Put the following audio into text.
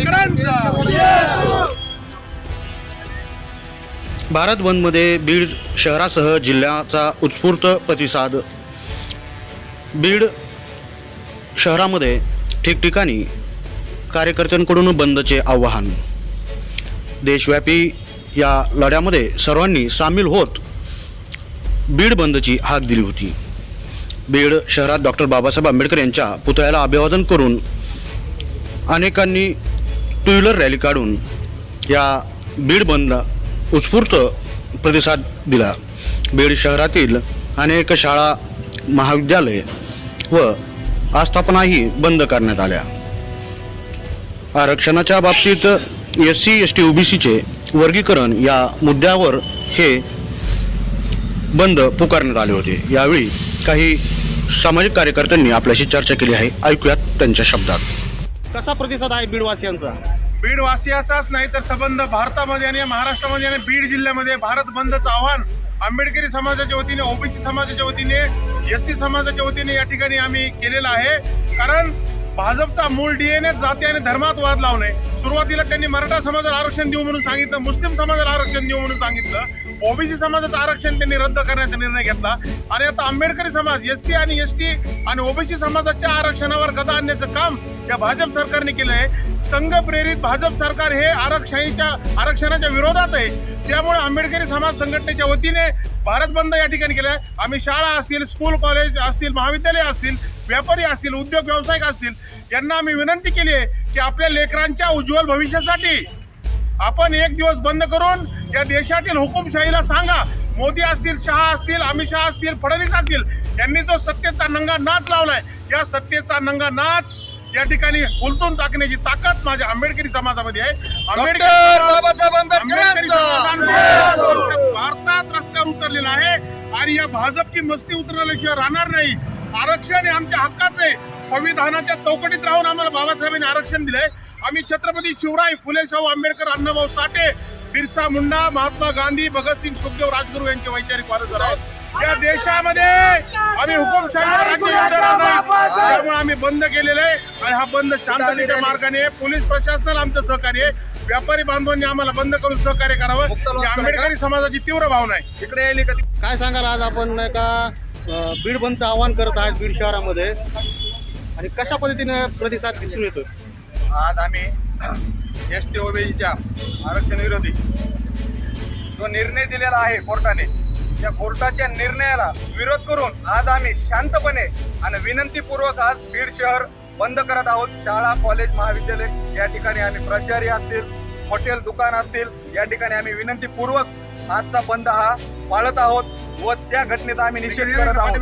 आंबेडकरांचा भारत बंदमध्ये बीड शहरासह जिल्ह्याचा उत्स्फूर्त प्रतिसाद. बीड शहरामध्ये ठिकठिकाणी कार्यकर्त्यांकडून बंदचे आव्हान. देशव्यापी या लढ्यामध्ये सर्वांनी सामील होत बीड बंदची हाक दिली होती. बीड शहरात डॉक्टर बाबासाहेब आंबेडकर यांच्या पुतळ्याला अभिवादन करून अनेकांनी टू व्हीलर रॅली काढून या बीड बंदला उत्स्फूर्त प्रतिसाद दिला. बीड शहरातील अनेक शाळा महाविद्यालय व आस्थापनाही बंद करण्यात आल्या. आरक्षणाच्या बाबतीत एस सी एस टी ओबीसीचे वर्गीकरण या मुद्द्यावर हे बंद पुकारण्यात आले होते. यावेळी काही सामाजिक कार्यकर्त्यांनी आपल्याशी चर्चा केली आहे. ऐकूयात त्यांच्या शब्दात. कसा प्रतिसाद आहे बीडवासियांचा बीडवासियाचाच नाही तर संबंध भारतामध्ये आणि महाराष्ट्रामध्ये आणि बीड जिल्ह्यामध्ये भारत बंदचं आव्हान आंबेडकरी समाजाच्या वतीने ओबीसी समाजाच्या वतीने एस सी समाजाच्या वतीने या ठिकाणी आम्ही केलेलं आहे. कारण भाजपचा मूळ डीएनए जाती आणि धर्मात वाद लावणे. सुरुवातीला त्यांनी मराठा समाजाला आरक्षण देऊ म्हणून सांगितलं मुस्लिम समाजाला आरक्षण देऊ म्हणून सांगितलं. ओबीसी समाजाचं आरक्षण त्यांनी रद्द करण्याचा निर्णय घेतला. आणि आता आंबेडकरी समाज एस सी आणि एस टी आणि ओबीसी समाजाच्या आरक्षणावर गदा आणण्याचं काम या भाजप सरकारने केलं आहे संघ प्रेरित भाजप सरकार हे आरक्षणीच्या आरक्षणाच्या विरोधात आहे. त्यामुळे आंबेडकरी समाज संघटनेच्या वतीने भारत बंद या ठिकाणी केलं आहे आम्ही शाळा असतील स्कूल कॉलेज असतील महाविद्यालय असतील व्यापारी असतील उद्योग व्यावसायिक असतील यांना आम्ही विनंती केली आहे की आपल्या लेकरांच्या उज्ज्वल भविष्यासाठी आपण एक दिवस बंद करून या देशातील हुकुमशाहीला सांगा. मोदी असतील शहा असतील अमित शहा असतील फडणवीस असतील यांनी जो सत्तेचा नंगा नाच लावलाय या सत्तेचा नंगा नाच या ठिकाणी उलटून टाकण्याची ताकद माझ्या आंबेडकरी समाजामध्ये आहे. आंबेडकरी आंबेडकरी समाजाने भारतात रस्त्यावर उतरलेला आहे आणि या भाजपची मस्ती उतरल्याशिवाय राहणार नाही. आरक्षण हे आमच्या हक्काचं आहे. संविधानाच्या चौकटीत राहून आम्हाला बाबासाहेबांनी आरक्षण दिलंय. आम्ही छत्रपती शिवराय फुले शाहू आंबेडकर अण्णाभाऊ साठे बिरसा मुंडा महात्मा गांधी भगतसिंग सुखदेव राजगुरू यांचे वैचारिक वारसदार आहोत. या देशामध्ये आम्ही हुकुमशाहीवर राज्य नाही. त्यामुळे आम्ही बंद केलेलं आहे आणि हा बंद शांततेच्या मार्गाने आहे. पोलीस प्रशासनाला आमचं सहकार्य आहे. व्यापारी बांधवांनी आम्हाला बंद करून सहकार्य करावं. ही आंबेडकरी समाजाची तीव्र भावना आहे. इकडे यायली कधी काय सांगाल आज आपण नाही का बीड बंदचं आव्हान करत आहेत बीड शहरामध्ये. आणि कशा पद्धतीने प्रतिसाद दिसून येतो आज आम्ही एस टी ओबीसीच्या आरक्षण विरोधी जो निर्णय दिलेला आहे कोर्टाने त्या कोर्टाच्या निर्णयाला विरोध करून आज आम्ही शांतपणे आणि विनंतीपूर्वक आज बीड शहर बंद करत आहोत. शाळा कॉलेज महाविद्यालय या ठिकाणी आम्ही प्राचार्य असतील हॉटेल दुकान असतील या ठिकाणी आम्ही विनंतीपूर्वक आजचा बंद हा पाळत आहोत व त्या घटनेचा आम्ही निषेध करत आहोत.